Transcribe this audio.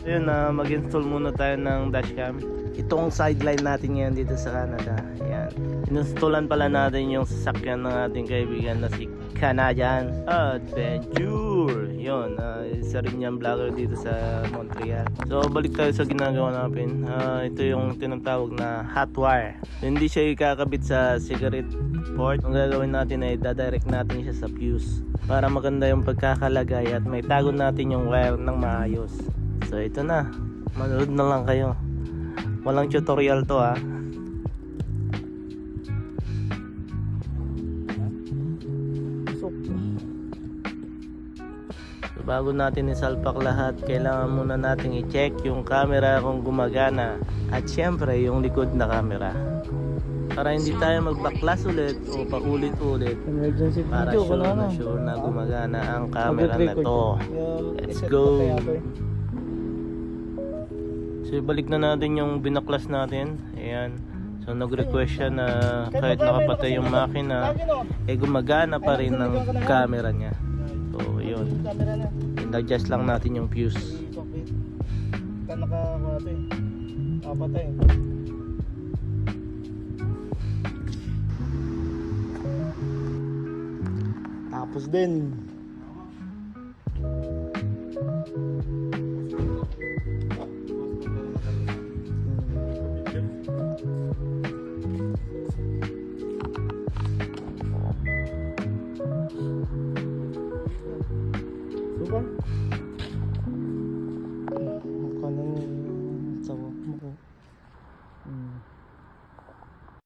Ayun na, mag-install muna tayo ng dashcam. Itong sideline natin ngayon dito sa Canada. Ayan. Inistallan pala natin yung sasakyan ng ating kaibigan na si Canadian Adventure. Yun, ah, isa rin niyang vlogger dito sa Montreal. So, balik tayo sa ginagawa natin. Ah, ito yung tinatawag na hot wire. Hindi siya ikakabit sa cigarette port. Ang gagawin natin ay dadirect natin siya sa fuse para maganda yung pagkakalagay at may tago natin yung wire ng maayos. So ito na, manood na lang kayo. Walang tutorial to ah. So, bago natin isalpak lahat, kailangan muna nating i-check yung camera kung gumagana. At syempre, yung likod na camera. Para hindi tayo magbaklas ulit o paulit-ulit para sure na sure na gumagana ang camera na to. Let's go. So ibalik na natin yung binaklas natin. Ayan. So nag-request siya na kahit nakapatay yung makina, eh gumagana pa rin ng camera niya. So yun. In-adjust lang natin yung fuse. Nakapatay. Tapos din. Дякую. Супер.